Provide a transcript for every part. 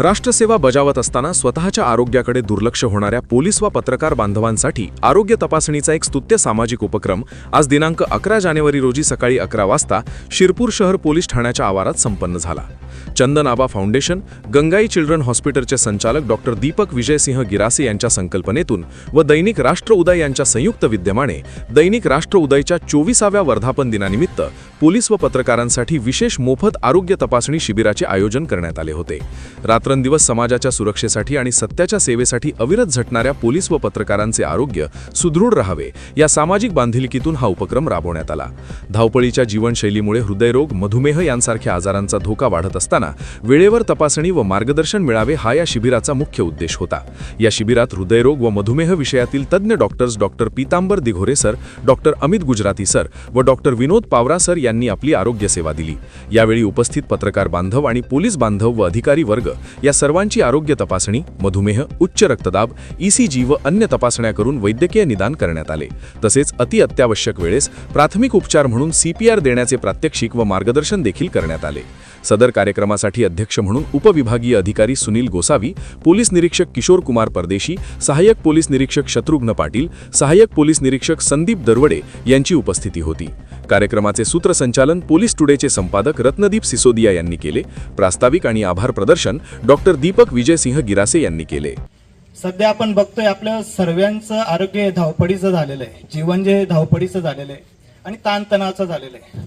राष्ट्रसेवा बजावत असताना स्वतःच्या आरोग्याकडे दुर्लक्ष होणाऱ्या पोलीस व पत्रकार बांधवांसाठी आरोग्य तपासणीचा एक स्तुत्य सामाजिक उपक्रम आज दिनांक अकरा जानेवारी रोजी सकाळी अकरा वाजता शिरपूर शहर पोलीस ठाण्याच्या आवारात संपन्न झाला. चंदन आबा फाउंडेशन गंगाई चिल्ड्रन हॉस्पिटलचे संचालक डॉक्टर दीपक विजयसिंह गिरासे यांच्या संकल्पनेतून व दैनिक राष्ट्र उदय यांच्या संयुक्त विद्यमाने दैनिक राष्ट्र उदयच्या चोवीसाव्या वर्धापन दिनानिमित्त पोलीस व पत्रकारांसाठी विशेष मोफत आरोग्य तपासणी शिबिराचे आयोजन करण्यात आले होते. रात्रंदिवस समाजाच्या सुरक्षेसाठी आणि सत्याच्या सेवेसाठी अविरत झटणाऱ्या पोलीस व पत्रकारांचे आरोग्य सुदृढ राहावे या सामाजिक बांधिलकीतून हा उपक्रम राबवण्यात आला. धावपळीच्या जीवनशैलीमुळे हृदयरोग मधुमेह यांसारख्या आजारांचा धोका वाढत असताना वेळेवर तपासणी व मार्गदर्शन मिळावे हा या शिबिराचा मुख्य उद्देश होता. या शिबिरात हृदयरोग व मधुमेह विषयातील तज्ज्ञ doctors doctor Pitambar Dighore sir doctor Amit Gujarati sir व डॉक्टर विनोद पावरा सर यांनी आपली आरोग्य सेवा दिली. यावेळी उपस्थित पत्रकार बांधव आणि पोलीस बांधव व अधिकारी वर्ग या सर्वांची आरोग्य तपासणी मधुमेह उच्च रक्तदाब ईसीजी व अन्य तपासण्या करून वैद्यकीय निदान करण्यात आले. तसेच अति अत्यावश्यक वेळेस प्राथमिक उपचार म्हणून सीपीआर देण्याचे प्रात्यक्षिक व मार्गदर्शन देखील करण्यात आले. सदर कार्यक्रमासाठी अध्यक्ष म्हणून उपविभागीय अधिकारी सुनील गोसावी पोलीस निरीक्षक किशोर कुमार परदेशी सहाय्यक पोलीस निरीक्षक शत्रुघ्न पाटील सहाय्यक पोलीस निरीक्षक संदीप दरवडे यांची उपस्थिती होती. कार्यक्रमाचे सूत्रसंचालन पोलीस टुडेचे संपादक रत्नदीप सिसोदिया यांनी केले. प्रास्ताविक आणि आभार प्रदर्शन डॉक्टर दीपक विजयसिंह गिरासे यांनी केले. सध्या आपण बघतोय आपलं सर्वांचं आरोग्य हे धावपडीचं झालेलं आहे. जीवन जे हे धावपडीचं झालेलं आहे. आणि ताणतणावाचं झालेलं आहे.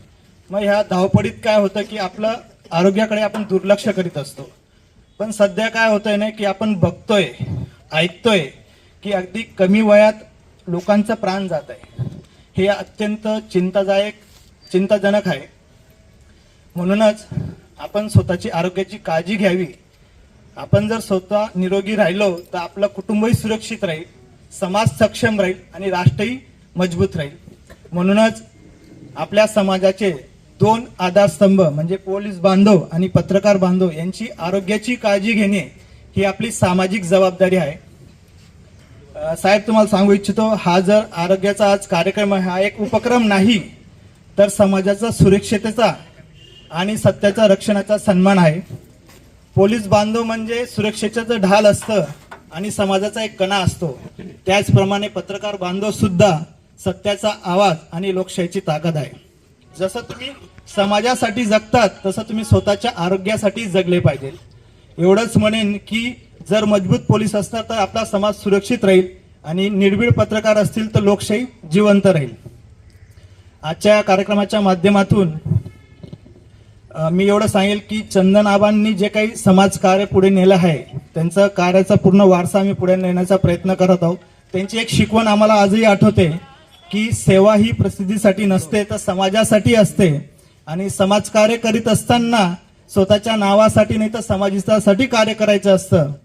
मग ह्या धावपडीत काय होतं की आपलं आरोग्याकडे आपण दुर्लक्ष करीत असतो. पण सध्या काय होतंय ना की आपण बघतोय ऐकतोय की अगदी कमी वयात लोकांचं प्राण जात आहे हे अत्यंत चिंतादायक चिंताजनक आहे. म्हणूनच आपण स्वतःची आरोग्याची काळजी घ्यावी. आपण जर स्वतः निरोगी राहिलो तर आपलं कुटुंबही सुरक्षित राहील समाज सक्षम राहील आणि राष्ट्रही मजबूत राहील. म्हणूनच आपल्या समाजाचे दोन आधारस्तंभ म्हणजे पोलीस बांधव आणि पत्रकार बांधव यांची आरोग्याची काळजी घेणे ही आपली सामाजिक जबाबदारी आहे. साहेब तुम्हाला सांगू इच्छितो हा जर आरोग्याचा आज कार्यक्रम आहे हा एक उपक्रम नाही तर समाजाचा सुरक्षितेचा आणि सत्याचा रक्षणाचा सन्मान आहे. पोलीस बांधव म्हणजे सुरक्षेचं ढाल असतं आणि समाजाचा एक कणा असतो. त्याचप्रमाणे पत्रकार बांधव सुद्धा सत्याचा आवाज आणि लोकशाहीची ताकद आहे. जसं तुम्ही समाजासाठी जगतात तसं तुम्ही स्वतःच्या आरोग्यासाठी जगले पाहिजे. एवढंच म्हणेन की जर मजबूत पोलीस असतात तर आपला समाज सुरक्षित राहील आणि निर्भीड पत्रकार असतील तर लोकशाही जिवंत राहील. आजच्या कार्यक्रमाच्या माध्यमातून मी एवढं सांगेल की चंदन आबांनी जे काही समाजकार्य पुढे नेलं आहे त्यांचं कार्याचा पूर्ण वारसा आम्ही पुढे नेण्याचा प्रयत्न करत आहोत. त्यांची एक शिकवण आम्हाला आजही आठवते की सेवा ही प्रसिद्धीसाठी नसते तर समाजासाठी असते. आणि समाजकार्य करीत असताना स्वतःच्या नावासाठी नाही तर समाजासाठी कार्य करायचं असतं.